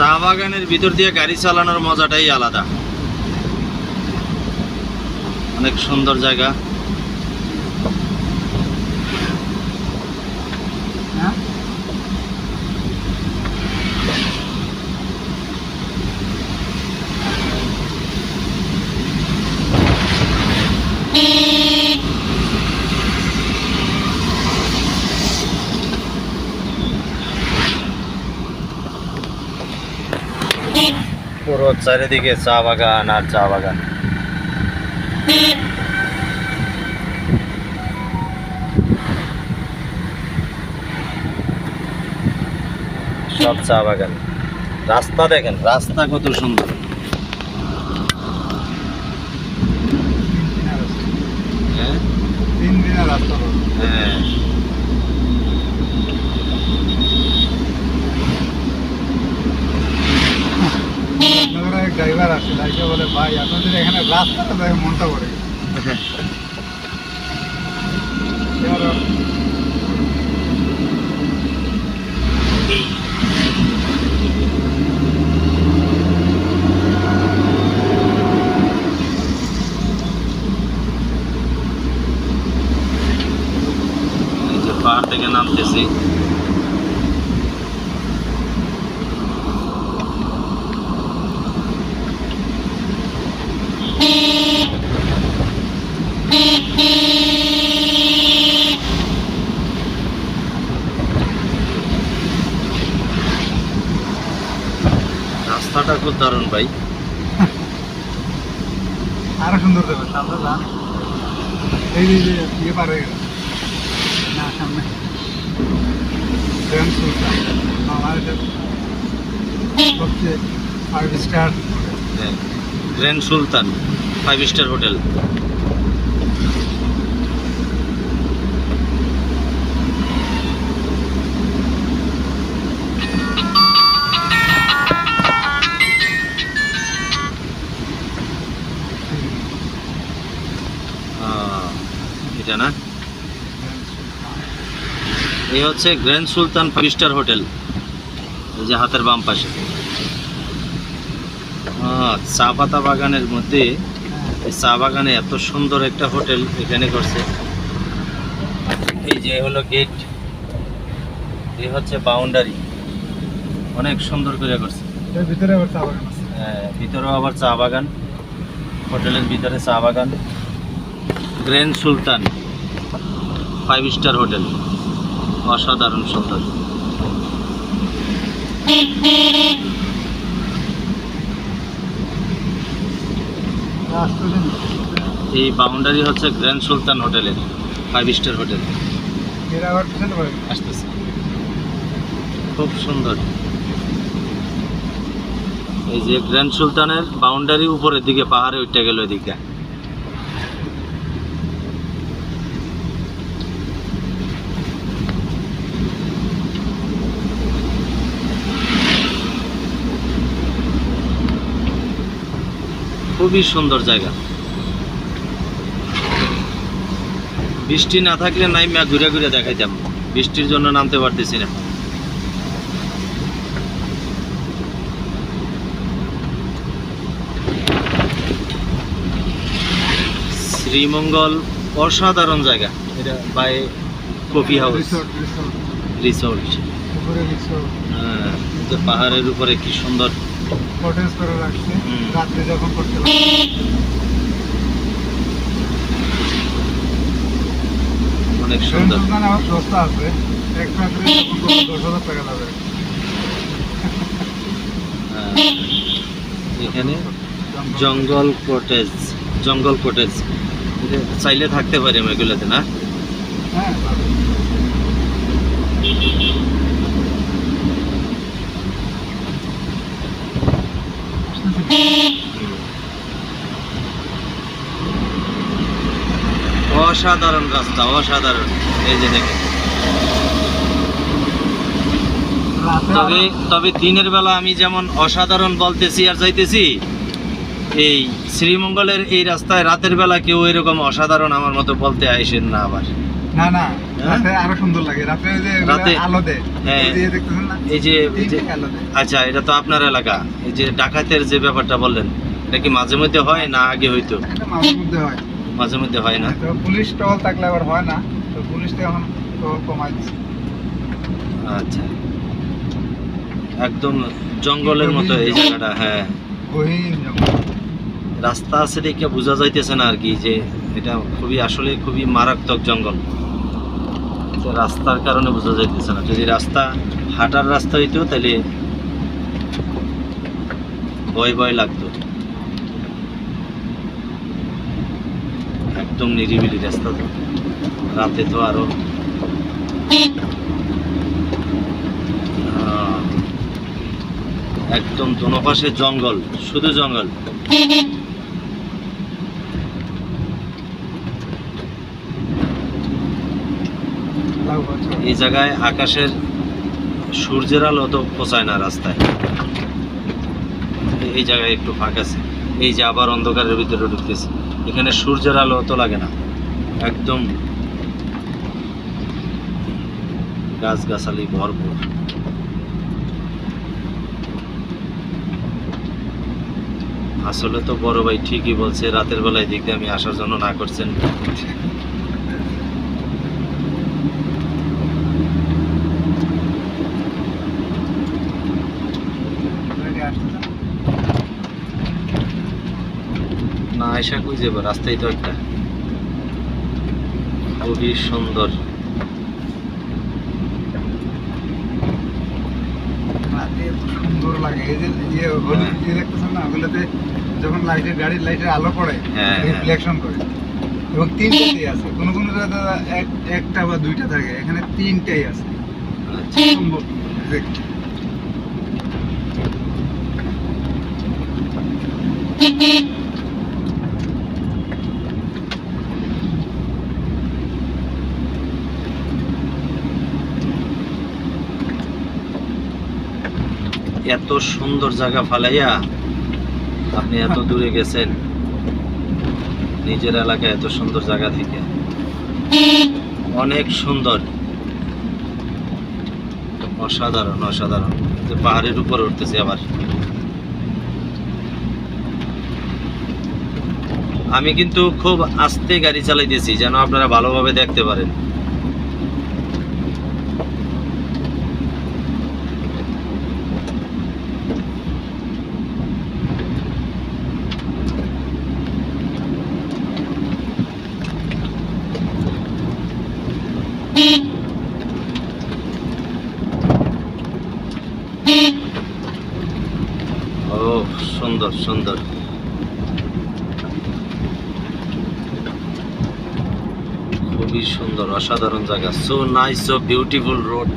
চা বাগানের ভিতর দিয়ে গাড়ি চালানোর মজাটাই আলাদা। অনেক সুন্দর জায়গা হ্যাঁ পুরো চারিদিকে চা বাগান আর চা বাগান। সব চা বাগান। রাস্তা দেখেন, রাস্তা কত সুন্দর হ্যাঁ তিন দিনের রাস্তা হবে। হ্যাঁ এক ড্রাইভার আসে এসে বলে, ভাই, আপনাদের এখানে রাস্তাটা দেখে মনটা পড়ে এই যে পাহাড় থেকে নামতেছি। খুব দারুণ ভাই। আরও সুন্দর যান এই যে ইয়ে পার হয়ে গেল। না সামনে। সুলতান আমার এটা five star grand Sultan five star hotel এটা না? এই হচ্ছে grand Sultan five star hotel. এই যে হাতের বাম পাশে। চা পাতা বাগানের মধ্যে এই চা বাগানে এত সুন্দর একটা হোটেল এখানে করছে। এই যে হলো গেট। এই হচ্ছে বাউন্ডারি। অনেক সুন্দর করে করছে। ভিতরে আবার চা বাগান হ্যাঁ, ভিতরেও আবার চা বাগান। হোটেলের ভিতরে চা বাগান। Grand Sultan. Five star hotel. অসাধারণ সুন্দর। এই বাউন্ডারি হচ্ছে গ্র্যান্ড সুলতান হোটেলের ফাইভ স্টার হোটেল খুব সুন্দর। এই যে গ্র্যান্ড সুলতানের বাউন্ডারি উপরের দিকে, পাহাড়ে উঠে গেল এদিকে। খুবই সুন্দর জায়গা। বৃষ্টি না থাকলে নাই মা ঘুরে ঘুরে দেখাইতাম। বৃষ্টির জন্য নামতে পারতেছি না। শ্রীমঙ্গল অসাধারণ জায়গা। এটা বাই কফি হাউস। রিসোর্ট হ্যাঁ, পাহাড়ের উপরে কি সুন্দর কটেজ করে রাখছে। রাত্রে যখন করতে অনেক সুন্দর। সুন্দর আমার সস্তা আছে। এক রাত্রে দশ হাজার টাকা যাবে হ্যাঁ। এখানে জঙ্গল। কটেজ জঙ্গল কটেজ চাইলে থাকতে পারি আমি এগুলোতে না? হ্যাঁ অসাধারণ রাস্তা, অসাধারণ। এই যে দেখেন। তবে তবে দিনের বেলা আমি যেমন অসাধারণ বলতেছি আর যাইতেছি, এই শ্রীমঙ্গলের এই রাস্তায় রাতের বেলা কেউ এরকম অসাধারণ আমার মতো বলতে আইসেন না আবার। না না হ্যাঁ? রাতে আরও সুন্দর লাগে। রাতে যে রাতে? আলো দেয়। হ্যাঁ। এই যে দেখতেছেন না? এই আচ্ছা এটা তো আপনার এলাকা। এই যে ডাকাতের যে ব্যাপারটা বললেন এটা কি মাঝে মধ্যে হয় না আগে হইতো? মাঝে মধ্যে হয়। মাঝে মধ্যে হয় না? পুলিশ টহল থাকলে আবার হয় না। তো পুলিশ তো এখন কমাই আচ্ছা। একদম জঙ্গলের মতো এই জায়গাটা হ্যাঁ। রাস্তা আছে দেখে বোঝা যাইতেছে না আর কি যে এটা খুবই আসলে খুবই মারাত্মক জঙ্গল। রাস্তার কারণে বোঝা যাইতেছে না। যদি রাস্তা হাঁটার রাস্তা হইতো তাহলে ভয় ভয় লাগতো। একদম নিরিবিলি রাস্তা তো। রাতে তো আরও একদম দোনো পাশে জঙ্গল, শুধু জঙ্গল লাউ গাছ এই জায়গায় আকাশের সূর্যের আলো তো পৌঁছায় না রাস্তায়। এই- জায়গায় একটু ফাঁক আছে। এই যে আবার অন্ধকারের ভিতরে ঢুকতেছে। এখানে সূর্যের আলো তো লাগে না। একদম গাছগাছালি ভরপুর। আসলে তো বড় ভাই ঠিকই বলছে, রাতের বেলায় দিয়ে আমি আসার জন্য না করছেন আপনাকে আসতে না? না আয়সা কই যাব? রাস্তায় তো একটা। খুবই সুন্দর। সুন্দর লাগে। এই যে ইয়ে ইয়ে দেখতেছেন না? ওগুলোতে যখন লাইটের গাড়ির লাইটের আলো পড়ে হ্যাঁ, হ্যাঁ। রিফ্লেকশন করে। এবং তিনটাতেই আছে। কোনো কোনো এক- একটা বা দুইটা থাকে। এখানে তিনটাই আছে। আচ্ছা। সম্ভব। দেখতে এত সুন্দর জায়গা ফালাইয়া আপনি এত দূরে গেছেন। নিজের এলাকায় এত সুন্দর জায়গা থেকে। অনেক সুন্দর। অসাধারণ অসাধারণ। যে পাহাড়ের উপরে উঠতেছে আবার। আমি কিন্তু খুব আস্তে গাড়ি চালাইতেছি, যেন আপনারা ভালোভাবে দেখতে পারেন। সুন্দর সুন্দর। খুবই সুন্দর অসাধারণ জায়গা। So nice so beautiful road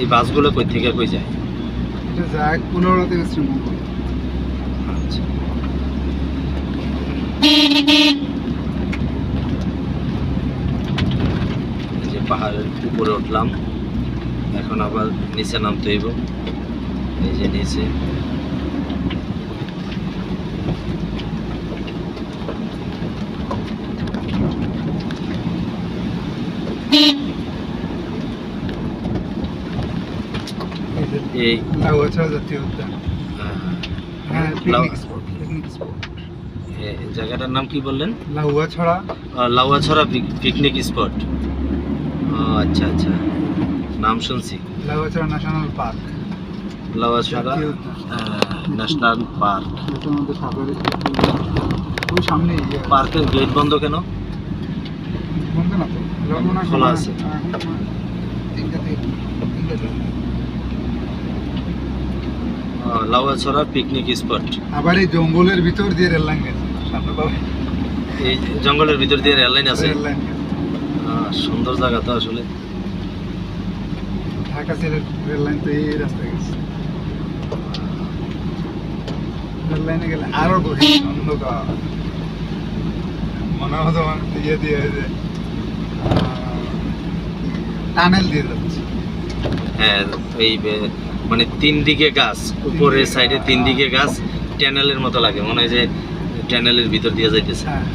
এই বাসগুলো কই থেকে কই যায়? এটা যায় পনেরো থেকে শ্রীমঙ্গল আচ্ছা। পাহাড়ের উপরে উঠলাম। এখন আবার নিচে নামতে হইব। এই যে নিচে। এই জাতীয় উদ্যান হ্যাঁ জায়গাটার নাম কি বললেন? লাউয়াছড়া। আহ, লাউয়াছড়া পিক- পিকনিক স্পট। আচ্ছা আচ্ছা। নাম শুনছি। Lawachara national park. Lawachara national park. ওই সামনে পার্কের গেট বন্ধ কেন? বন্ধ না তো? খোলা আছে। লাউয়াছড়া পিকনিক স্পট আবার এই জঙ্গলের ভিতর দিয়ে রেল লাইন এই জঙ্গলের ভিতর দিয়ে রেল লাইন আছে। সুন্দর জায়গা তো আসলে। ঢাকা সিলেট রেল লাইন তো এই রাস্তায় গেছে রেল লাইনে গেলে আরও গভীর অন্ধকার মনে হতো ইয়ে দিয়ে যে টানেল দিয়ে যাচ্ছে হ্যাঁ এই মানে তিন দিকে গাছ উপরের সাইডে তিন দিকে গাছ ট্যানেলের মতো লাগে মনে হয় যে ট্যানেলের ভিতর দিয়ে যাইতেছে হ্যাঁ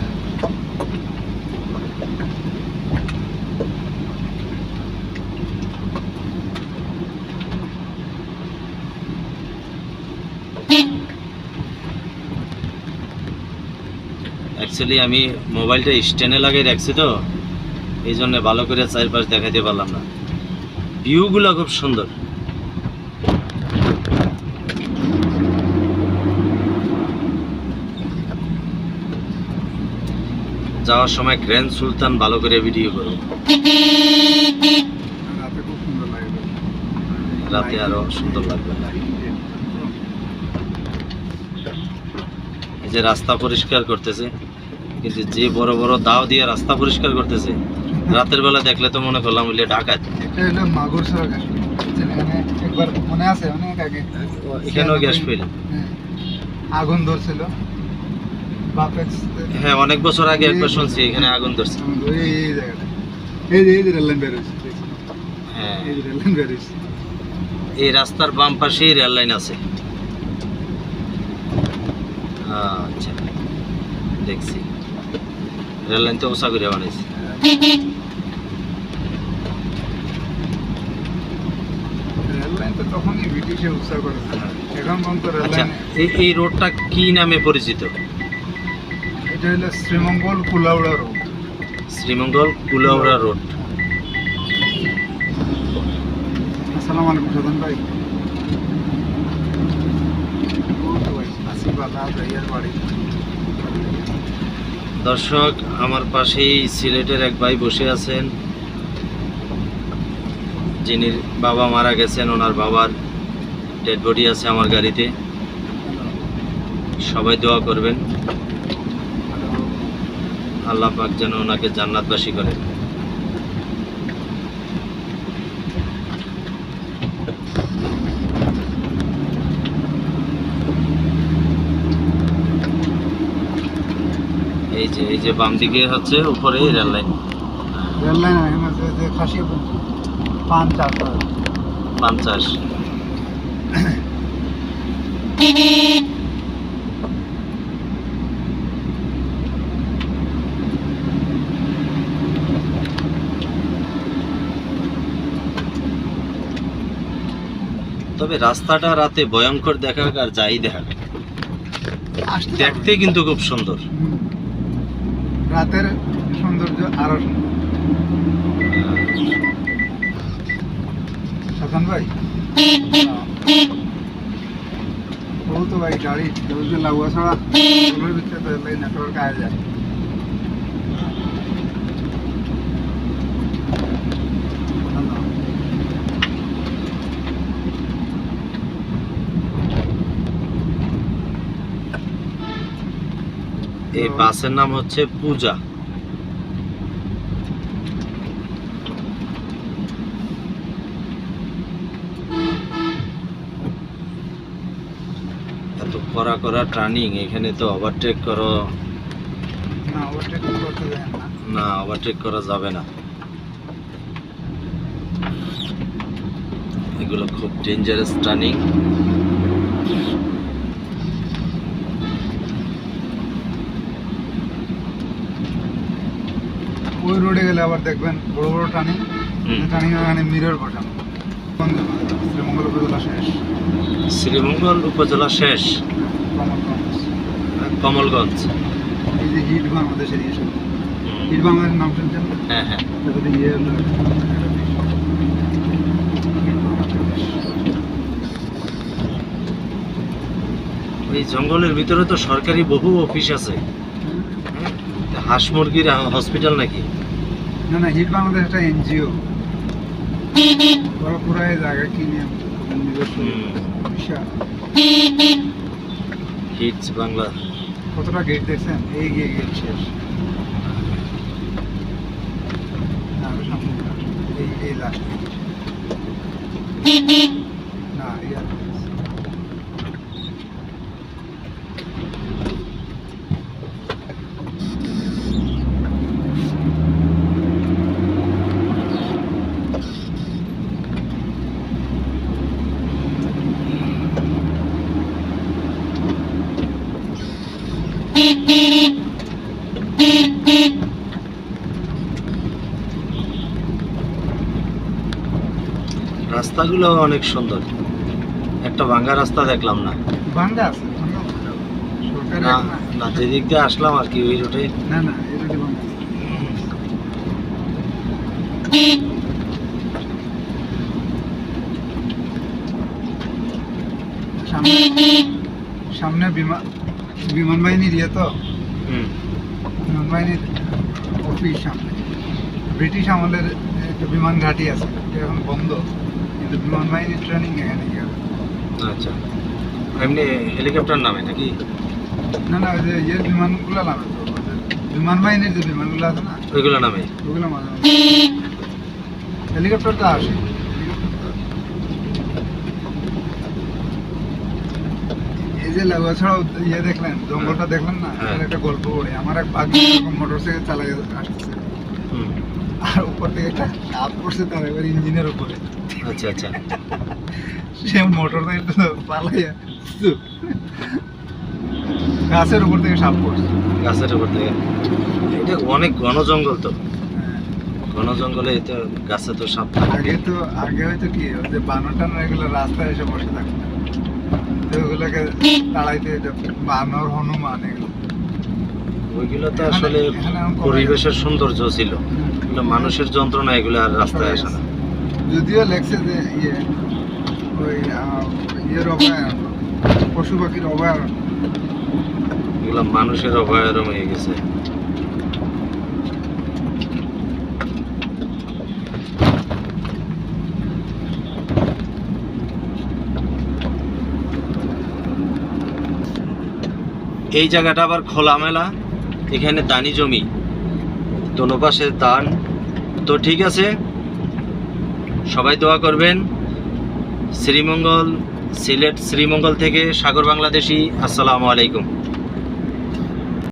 অ্যাকচুয়ালি আমি মোবাইলটা স্ট্যান্ডে লাগিয়ে রাখছি তো, এই জন্য ভালো করে চারপাশ দেখাতে পারলাম না। ভিউগুলো খুব সুন্দর। যাওয়ার সময় গ্র্যান্ড সুলতান ভালো করে ভিডিও করো। রাতে খুব সুন্দর লাগবে রাতে আরও সুন্দর লাগবে এই যে রাস্তা পরিষ্কার করতেছে। কিন্তু যে বড় বড় দাও দিয়ে রাস্তা পরিষ্কার করতেছে রাতের বেলা দেখলে তো মনে করলাম বলে একবার মনে আছে অনেক আগে। এখানেও গ্যাস হ্যাঁ, আগুন ধরছিল। হ্যাঁ অনেক বছর আগে একবার শুনছি এখানে আগুন ধরছে। ওই এই জায়গাটা। এই যে এই যে রেল লাইন বের হয়েছে হ্যাঁ। এই রেল লাইন বের হয়েছে। এই রাস্তার বাম পাশেই রেল লাইন আছে। আচ্ছা দেখছি। রেল লাইন তো ওসা করে বানাইছে এই রোডটা কি নামে পরিচিত এটা হলো শ্রীমঙ্গল কুলাউড়া রোড শ্রীমঙ্গল কুলাউড়া রোড আসসালামু আলাইকুম সাধন ভাই আসিফ আল্লাহ বাড়ি দর্শক, আমার পাশেই সিলেটের এক ভাই বসে আছেন। যিনি বাবা মারা গেছেন, ওনার বাবার ডেড বডি আছে আমার গাড়িতে। সবাই দোয়া করবেন। আল্লাহ পাক যেন ওনাকে জান্নাতবাসী করেন। এই যে এই যে বাম দিকে হচ্ছে উপরে রেল লাইন। রেল লাইন পান পঞ্চাশ তবে রাস্তাটা রাতে ভয়ঙ্কর দেখা আর যাই দেখা। আসতে দেখতে কিন্তু খুব সুন্দর। রাতের সৌন্দর্য আরও সুন্দর। সাধন ভাই? বহুত ভাই, গাড়ি লাগুয়া ছাড়া ভিতরে নেটওয়ার্ক আয়া যায়। এই বাসের নাম হচ্ছে পূজা। এত করা করা টার্নিং এখানে তো ওভারটেক করো। না ওভারটেক করা যাবে না। এগুলো খুব ডেঞ্জারাস টার্নিং ওই রোডে গেলে আবার দেখবেন বড় বড় টার্নিং টার্নিং এখানে মিরর বসানো। শ্রীমঙ্গল উপজেলা শেষ। শ্রীমঙ্গল উপজেলা শেষ। কমলগঞ্জ। এই যে হিট বাংলাদেশের ইয়ে হিট বাংলাদেশের নাম শুনছেন? হ্যাঁ হ্যাঁ। ইয়ে এই জঙ্গলের ভিতরে তো সরকারি বহু অফিস আছে? হাঁস মুরগির হসপিটাল নাকি? না না হিট বাংলাদেশ একটা এনজিও ওরা পুরো জায়গা কিনে হিটস বাংলা। কতটা গেট দেখছেন? এই গিয়ে গেট শেষ। এই এই লাস্ট না এই আর রাস্তাগুলো অনেক সুন্দর। একটা ভাঙ্গা রাস্তা দেখলাম না। আছে সরকারি না যেদিক দিয়ে আসলাম আর কি ওই রুটে না না এই সামনে বিমান বিমান বাহিনীর ইয়ে তো? হুম। বিমান বাহিনীর অফিস সামনে। ব্রিটিশ আমলের একটা বিমান ঘাঁটি আছে এখন বন্ধ। বিমান ট্রেনিং এখানে আচ্ছা। এমনি হেলিকপ্টার নামে নাকি? না না যে বিমানগুলো নামে তো বিমান বাহিনীর যে বিমানগুলো আছে না ওইগুলো নামে? মাঝে মাঝে। হেলিকপ্টার তো আসে। এই যে লাগোয়া ছাড়াও ইয়ে দেখলেন জঙ্গলটা দেখলেন না? হ্যাঁ। একটা গল্প পড়ে আমার এক মোটর সাইকেল চালাই আসছে আর উপর থেকে একটা সাপ পড়ছে তার এবার ইঞ্জিনের উপরে। আচ্ছা আচ্ছা। সে মোটর পালাইয়া গাছের উপর থেকে সাপ পড়ছে। গাছের উপর থেকে। এটা অনেক ঘন জঙ্গল তো। হ্যাঁ। ঘন জঙ্গলে তো গাছে তো সাপ আগে তো আগে হয়তো কি যে বানর টানর এগুলো রাস্তায় এসে বসে থাকতো। তো ওগুলোকে তাড়াইতে বানর হনুমান এগুলো। ওইগুলো তো আসলে পরিবেশের সৌন্দর্য ছিল। মানুষের যন্ত্রণা এগুলো আর রাস্তায় আসে না। যদিও লেখছে যে ইয়ে ওই ইয়ের অভয়ারণ্য, পশু পাখির অভয়ারণ্য। মানুষের অভয়ারণ্য হয়ে গেছে। এই জায়গাটা আবার খোলামেলা, এখানে দানি জমি। দোনো পাশে দান তো ঠিক আছে সবাই দোয়া করবেন। শ্রীমঙ্গল সিলেট শ্রীমঙ্গল থেকে সাগর বাংলাদেশি আসসালামু আলাইকুম।